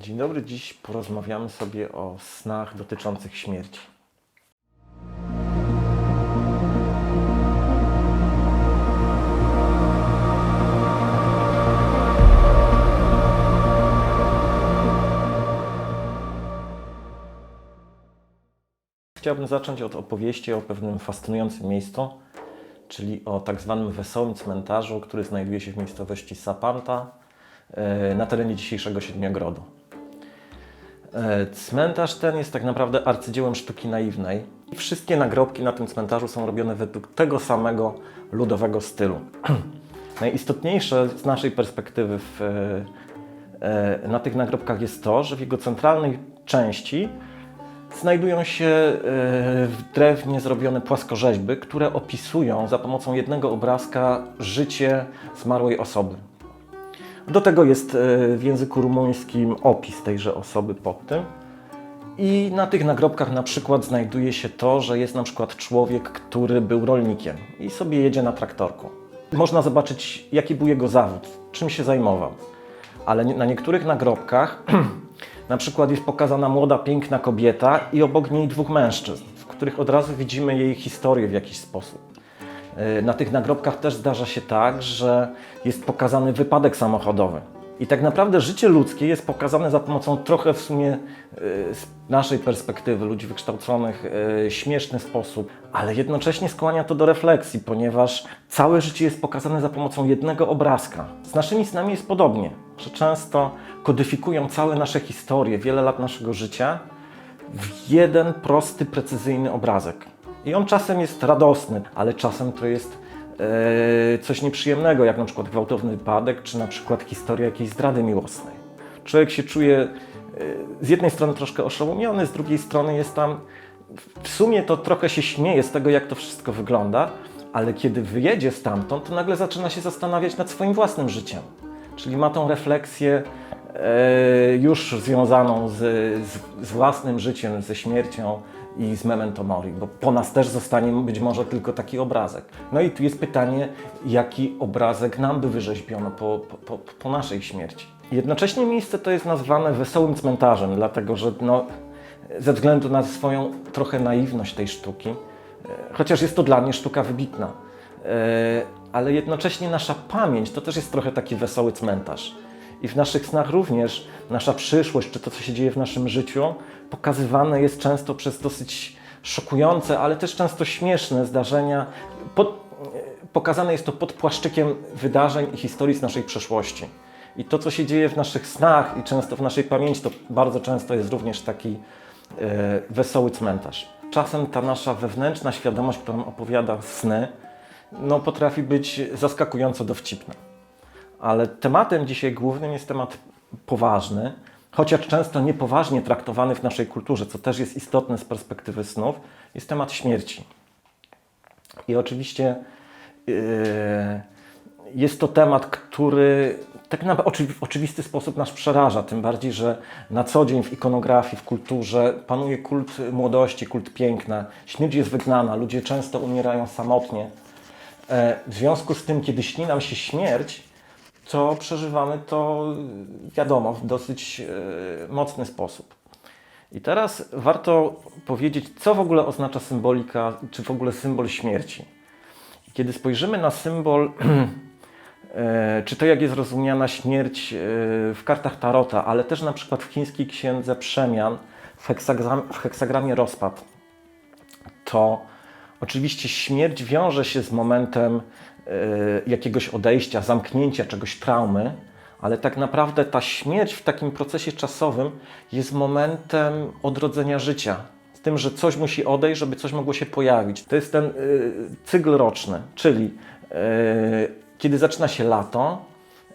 Dzień dobry, dziś porozmawiamy sobie o snach dotyczących śmierci. Chciałbym zacząć od opowieści o pewnym fascynującym miejscu, czyli o tak zwanym wesołym cmentarzu, który znajduje się w miejscowości Sapanta e, na terenie dzisiejszego Siedmiogrodu. E, Cmentarz ten jest tak naprawdę arcydziełem sztuki naiwnej. Wszystkie nagrobki na tym cmentarzu są robione według tego samego ludowego stylu. Najistotniejsze z naszej perspektywy w, e, e, na tych nagrobkach jest to, że w jego centralnej części znajdują się w drewnie zrobione płaskorzeźby, które opisują za pomocą jednego obrazka życie zmarłej osoby. Do tego jest e, w języku rumuńskim opis tejże osoby pod tym. I na tych nagrobkach na przykład znajduje się to, że jest na przykład człowiek, który był rolnikiem i sobie jedzie na traktorku. Można zobaczyć, jaki był jego zawód, czym się zajmował. Ale na niektórych nagrobkach na przykład jest pokazana młoda, piękna kobieta i obok niej dwóch mężczyzn, w których od razu widzimy jej historię w jakiś sposób. E, Na tych nagrobkach też zdarza się tak, że jest pokazany wypadek samochodowy. I tak naprawdę życie ludzkie jest pokazane za pomocą trochę w sumie e, z naszej perspektywy, ludzi wykształconych, e, śmieszny sposób, ale jednocześnie skłania to do refleksji, ponieważ całe życie jest pokazane za pomocą jednego obrazka. Z naszymi snami jest podobnie, że często kodyfikują całe nasze historie, wiele lat naszego życia w jeden prosty, precyzyjny obrazek. I on czasem jest radosny, ale czasem to jest e, coś nieprzyjemnego, jak na przykład gwałtowny wypadek, czy na przykład historia jakiejś zdrady miłosnej. Człowiek się czuje e, z jednej strony troszkę oszołomiony, z drugiej strony jest tam, w sumie to trochę się śmieje z tego, jak to wszystko wygląda, ale kiedy wyjedzie stamtąd, to nagle zaczyna się zastanawiać nad swoim własnym życiem. Czyli ma tą refleksję e, już związaną z, z, z własnym życiem, ze śmiercią i z memento mori, bo po nas też zostanie być może tylko taki obrazek. No i tu jest pytanie, jaki obrazek nam by wyrzeźbiono po, po, po, naszej śmierci. Jednocześnie miejsce to jest nazwane wesołym cmentarzem, dlatego że no, ze względu na swoją trochę naiwność tej sztuki, e, chociaż jest to dla mnie sztuka wybitna, e, ale jednocześnie nasza pamięć to też jest trochę taki wesoły cmentarz. I w naszych snach również nasza przyszłość, czy to, co się dzieje w naszym życiu, pokazywane jest często przez dosyć szokujące, ale też często śmieszne zdarzenia. Pod, pokazane jest to pod płaszczykiem wydarzeń i historii z naszej przeszłości. I to, co się dzieje w naszych snach i często w naszej pamięci, to bardzo często jest również taki e, wesoły cmentarz. Czasem ta nasza wewnętrzna świadomość, którą opowiada sny, no, potrafi być zaskakująco dowcipna. Ale tematem dzisiaj głównym jest temat poważny, chociaż często niepoważnie traktowany w naszej kulturze, co też jest istotne z perspektywy snów, jest temat śmierci. I oczywiście yy, jest to temat, który tak na oczywi- w oczywisty sposób nas przeraża, tym bardziej, że na co dzień w ikonografii, w kulturze panuje kult młodości, kult piękna. Śmierć jest wygnana, ludzie często umierają samotnie. E, W związku z tym, kiedy śni nam się śmierć, to przeżywamy to, wiadomo, w dosyć e, mocny sposób. I teraz warto powiedzieć, co w ogóle oznacza symbolika, czy w ogóle symbol śmierci. Kiedy spojrzymy na symbol, e, czy to jak jest rozumiana śmierć e, w kartach Tarota, ale też na przykład w chińskiej księdze przemian, w, heksagram, w heksagramie rozpad, to oczywiście śmierć wiąże się z momentem jakiegoś odejścia, zamknięcia czegoś, traumy, ale tak naprawdę ta śmierć w takim procesie czasowym jest momentem odrodzenia życia. Z tym, że coś musi odejść, żeby coś mogło się pojawić. To jest ten y, cykl roczny, czyli y, kiedy zaczyna się lato,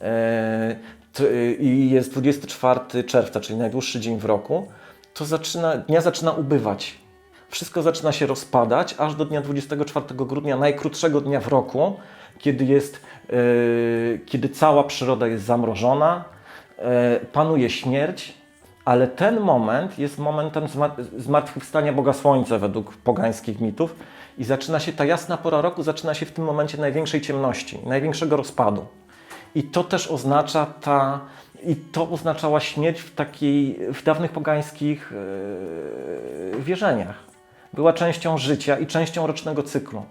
e, to, y, i jest 24 czerwca, czyli najdłuższy dzień w roku, to zaczyna, dnia zaczyna ubywać. Wszystko zaczyna się rozpadać, aż do dnia 24 grudnia, najkrótszego dnia w roku, kiedy, jest, e, kiedy cała przyroda jest zamrożona, e, panuje śmierć, ale ten moment jest momentem zma- zmartwychwstania Boga Słońca według pogańskich mitów i zaczyna się ta jasna pora roku, zaczyna się w tym momencie największej ciemności, największego rozpadu. I to też oznacza ta, i to oznaczała śmierć w takiej, w dawnych pogańskich yy, wierzeniach. Była częścią życia i częścią rocznego cyklu.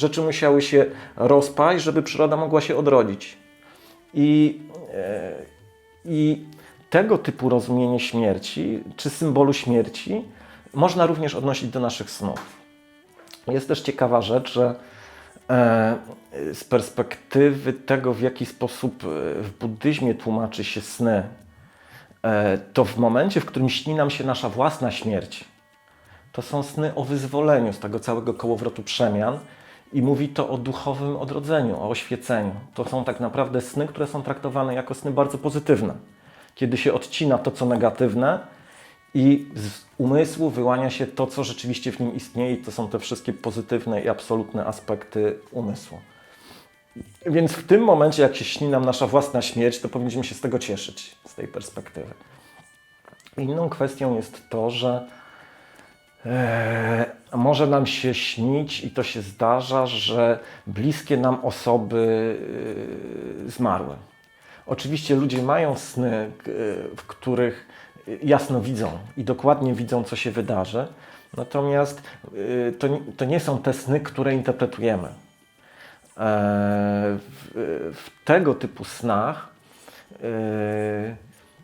Rzeczy musiały się rozpaść, żeby przyroda mogła się odrodzić. I, e, I tego typu rozumienie śmierci, czy symbolu śmierci, można również odnosić do naszych snów. Jest też ciekawa rzecz, że e, z perspektywy tego, w jaki sposób e, w buddyzmie tłumaczy się sny, to w momencie, w którym śni nam się nasza własna śmierć, to są sny o wyzwoleniu z tego całego kołowrotu przemian i mówi to o duchowym odrodzeniu, o oświeceniu. To są tak naprawdę sny, które są traktowane jako sny bardzo pozytywne. Kiedy się odcina to, co negatywne i z umysłu wyłania się to, co rzeczywiście w nim istnieje, to są te wszystkie pozytywne i absolutne aspekty umysłu. Więc w tym momencie, jak się śni nam nasza własna śmierć, to powinniśmy się z tego cieszyć, z tej perspektywy. Inną kwestią jest to, że e, może nam się śnić i to się zdarza, że bliskie nam osoby e, zmarły. Oczywiście ludzie mają sny, e, w których jasno widzą i dokładnie widzą, co się wydarzy, natomiast e, to, to nie są te sny, które interpretujemy. E, W, w tego typu snach,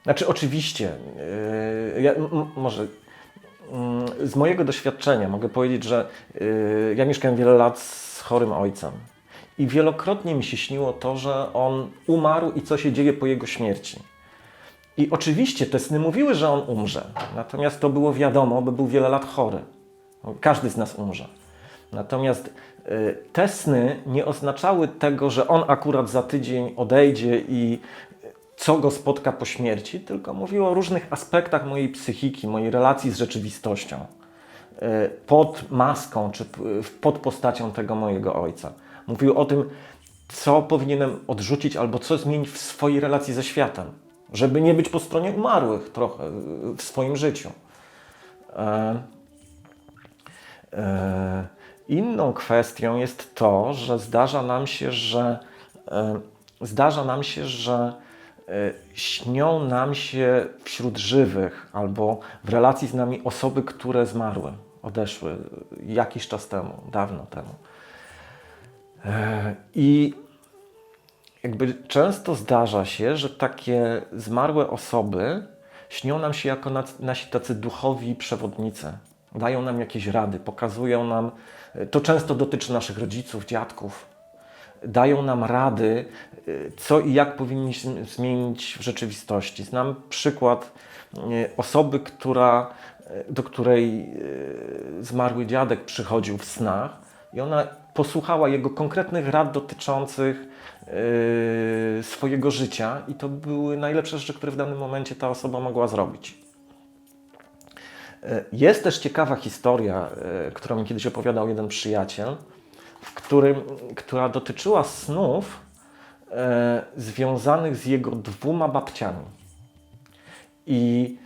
znaczy oczywiście, ja, może Z mojego doświadczenia mogę powiedzieć, że y, ja mieszkałem wiele lat z chorym ojcem i wielokrotnie mi się śniło to, że on umarł i co się dzieje po jego śmierci. I oczywiście te sny mówiły, że on umrze, natomiast to było wiadomo, bo był wiele lat chory. Każdy z nas umrze. Natomiast y, te sny nie oznaczały tego, że on akurat za tydzień odejdzie i co go spotka po śmierci, tylko mówiło o różnych aspektach mojej psychiki, mojej relacji z rzeczywistością. y, Pod maską, czy pod postacią tego mojego ojca. Mówił o tym, co powinienem odrzucić albo co zmienić w swojej relacji ze światem, żeby nie być po stronie umarłych trochę w swoim życiu. E, e, Inną kwestią jest to, że zdarza nam się, że e, zdarza nam się, że e, śnią nam się wśród żywych albo w relacji z nami osoby, które zmarły, odeszły jakiś czas temu, dawno temu. E, I jakby często zdarza się, że takie zmarłe osoby śnią nam się jako nasi tacy duchowi przewodnicy. Dają nam jakieś rady, pokazują nam, to często dotyczy naszych rodziców, dziadków, dają nam rady, y, co i jak powinniśmy zmienić w rzeczywistości. Znam przykład y, osoby, która, y, do której zmarły dziadek przychodził w snach i ona posłuchała jego konkretnych rad dotyczących swojego życia i to były najlepsze rzeczy, które w danym momencie ta osoba mogła zrobić. Jest też ciekawa historia, którą mi kiedyś opowiadał jeden przyjaciel, w którym, która dotyczyła snów e, związanych z jego dwoma babciami. I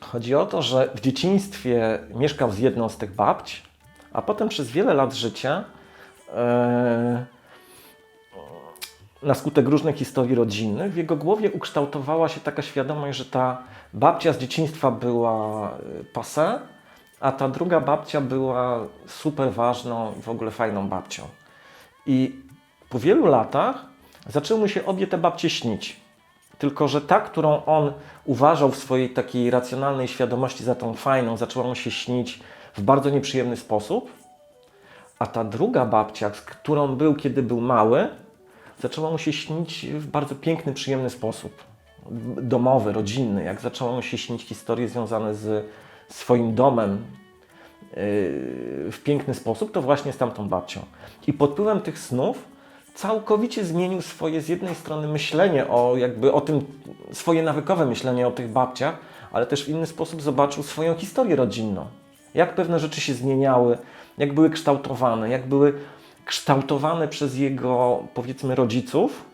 chodzi o to, że w dzieciństwie mieszkał z jedną z tych babć, a potem przez wiele lat życia e, na skutek różnych historii rodzinnych, w jego głowie ukształtowała się taka świadomość, że ta babcia z dzieciństwa była y, passé, a ta druga babcia była super ważną i w ogóle fajną babcią. I po wielu latach zaczęły mu się obie te babcie śnić. Tylko, że ta, którą on uważał w swojej takiej racjonalnej świadomości za tą fajną, zaczęła mu się śnić w bardzo nieprzyjemny sposób, a ta druga babcia, z którą był, kiedy był mały, zaczęła mu się śnić w bardzo piękny, przyjemny sposób. Domowy, rodzinny, jak zaczęła mu się śnić historie związane z swoim domem yy, w piękny sposób, to właśnie z tamtą babcią. I pod wpływem tych snów całkowicie zmienił swoje z jednej strony myślenie o jakby o tym, swoje nawykowe myślenie o tych babciach, ale też w inny sposób zobaczył swoją historię rodzinną. Jak pewne rzeczy się zmieniały, jak były kształtowane, jak były kształtowane przez jego, powiedzmy, rodziców,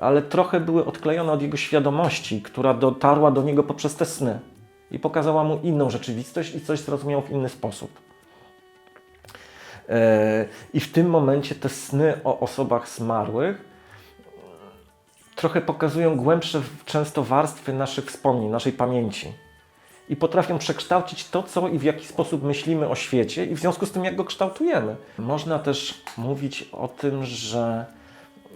ale trochę były odklejone od jego świadomości, która dotarła do niego poprzez te sny i pokazała mu inną rzeczywistość i coś zrozumiał w inny sposób. E, I w tym momencie te sny o osobach zmarłych trochę pokazują głębsze często warstwy naszych wspomnień, naszej pamięci. I potrafią przekształcić to, co i w jaki sposób myślimy o świecie, i w związku z tym, jak go kształtujemy. Można też mówić o tym, że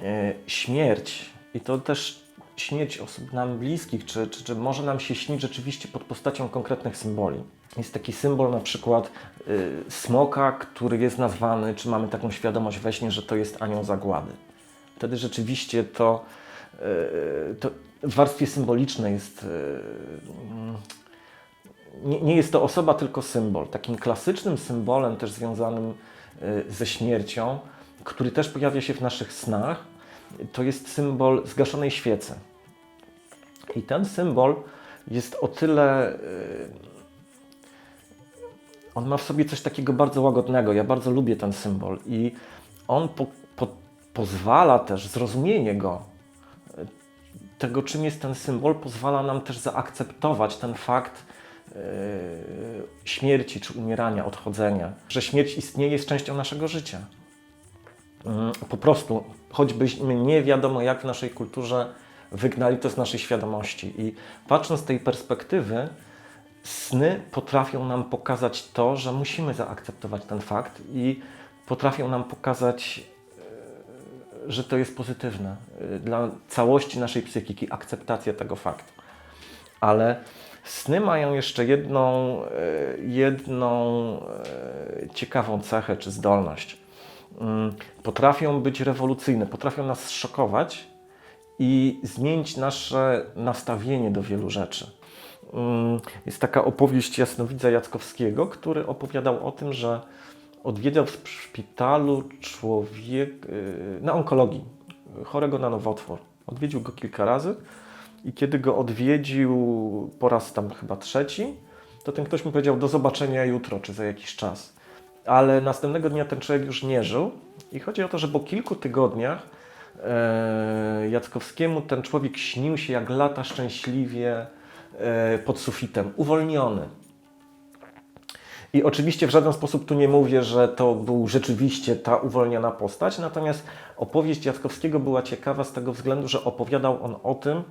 e, śmierć, i to też śmierć osób nam bliskich, czy, czy, czy może nam się śnić rzeczywiście pod postacią konkretnych symboli. Jest taki symbol na przykład y, smoka, który jest nazwany, czy mamy taką świadomość we śnie, że to jest anioł zagłady. Wtedy rzeczywiście to, y, to w warstwie symbolicznej jest. Y, nie, nie jest to osoba, tylko symbol. Takim klasycznym symbolem też związanym y, ze śmiercią, który też pojawia się w naszych snach, to jest symbol zgaszonej świecy. I ten symbol jest o tyle. y, On ma w sobie coś takiego bardzo łagodnego. Ja bardzo lubię ten symbol i on po, po, pozwala też, zrozumienie go, y, tego czym jest ten symbol, pozwala nam też zaakceptować ten fakt y, śmierci czy umierania, odchodzenia. Że śmierć istnieje, jest częścią naszego życia. Mm, Po prostu, choćbyśmy nie wiadomo jak w naszej kulturze wygnali to z naszej świadomości. I patrząc z tej perspektywy, sny potrafią nam pokazać to, że musimy zaakceptować ten fakt i potrafią nam pokazać, e, że to jest pozytywne e, dla całości naszej psychiki, akceptacja tego faktu. Ale sny mają jeszcze jedną, e, jedną ciekawą cechę czy zdolność. Mm, Potrafią być rewolucyjne, potrafią nas szokować i zmienić nasze nastawienie do wielu rzeczy. Mm, Jest taka opowieść jasnowidza Jackowskiego, który opowiadał o tym, że odwiedzał w szpitalu człowiek yy, na onkologii, chorego na nowotwór. Odwiedził go kilka razy i kiedy go odwiedził po raz tam chyba trzeci, to ten ktoś mu powiedział do zobaczenia jutro czy za jakiś czas. Ale następnego dnia ten człowiek już nie żył. I chodzi o to, że po kilku tygodniach e, Jackowskiemu ten człowiek śnił się jak lata szczęśliwie e, pod sufitem, uwolniony. I oczywiście w żaden sposób tu nie mówię, że to był rzeczywiście ta uwolniona postać, natomiast opowieść Jackowskiego była ciekawa z tego względu, że opowiadał on o tym,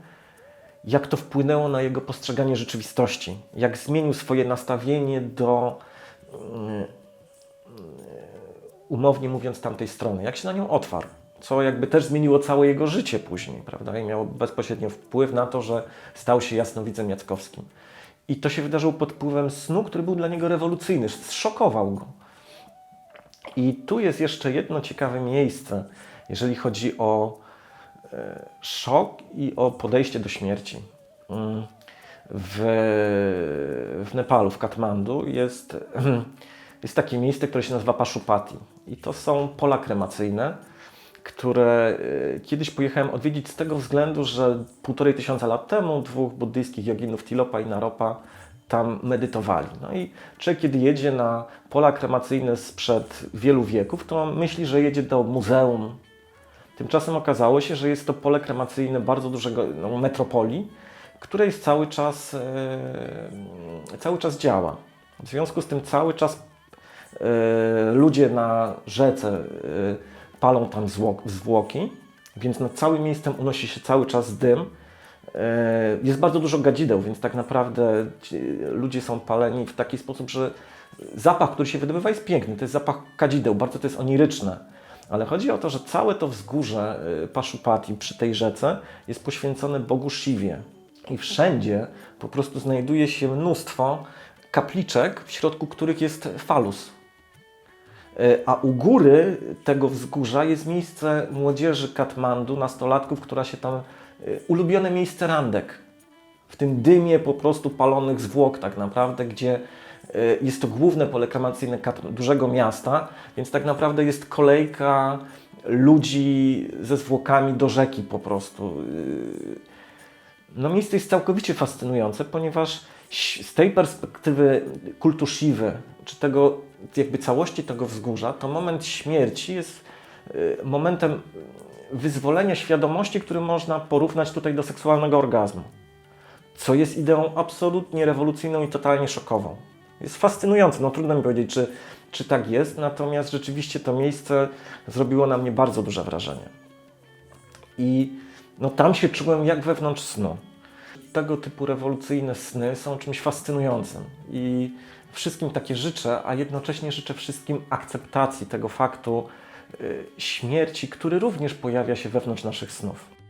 jak to wpłynęło na jego postrzeganie rzeczywistości, jak zmienił swoje nastawienie do, mm, umownie mówiąc, tamtej strony, jak się na nią otwarł, co jakby też zmieniło całe jego życie później, prawda? I miało bezpośrednio wpływ na to, że stał się jasnowidzem Jackowskim. I to się wydarzyło pod wpływem snu, który był dla niego rewolucyjny, zszokował go. I tu jest jeszcze jedno ciekawe miejsce, jeżeli chodzi o e, szok i o podejście do śmierci. Mm, W, w Nepalu, w Katmandu jest, jest takie miejsce, które się nazywa Pashupati. I to są pola kremacyjne, które e, kiedyś pojechałem odwiedzić z tego względu, że półtorej tysiąca lat temu dwóch buddyjskich joginów Tilopa i Naropa tam medytowali. No i człowiek, kiedy jedzie na pola kremacyjne sprzed wielu wieków, to myśli, że jedzie do muzeum. Tymczasem okazało się, że jest to pole kremacyjne bardzo dużego no, metropolii, które jest cały czas, e, cały czas działa. W związku z tym cały czas ludzie na rzece e, palą tam zwłok, zwłoki, więc nad całym miejscem unosi się cały czas dym. E, Jest bardzo dużo gadzideł, więc tak naprawdę ludzie są paleni w taki sposób, że zapach, który się wydobywa jest piękny. To jest zapach kadzideł, bardzo to jest oniryczne. Ale chodzi o to, że całe to wzgórze e, Paszupati przy tej rzece jest poświęcone Bogu Shiwie. I wszędzie po prostu znajduje się mnóstwo kapliczek, w środku których jest falus. E, A u góry tego wzgórza jest miejsce młodzieży Katmandu, nastolatków, która się tam, e, ulubione miejsce randek. W tym dymie po prostu palonych zwłok tak naprawdę, gdzie e, jest to główne pole kremacyjne dużego miasta, więc tak naprawdę jest kolejka ludzi ze zwłokami do rzeki po prostu. No miejsce jest całkowicie fascynujące, ponieważ z tej perspektywy kultu Siwy, czy tego jakby całości tego wzgórza, to moment śmierci jest y, momentem wyzwolenia świadomości, który można porównać tutaj do seksualnego orgazmu. Co jest ideą absolutnie rewolucyjną i totalnie szokową. Jest fascynujące, no trudno mi powiedzieć, czy, czy tak jest, natomiast rzeczywiście to miejsce zrobiło na mnie bardzo duże wrażenie. I no tam się czułem jak wewnątrz snu. Tego typu rewolucyjne sny są czymś fascynującym i wszystkim takie życzę, a jednocześnie życzę wszystkim akceptacji tego faktu y, śmierci, który również pojawia się wewnątrz naszych snów.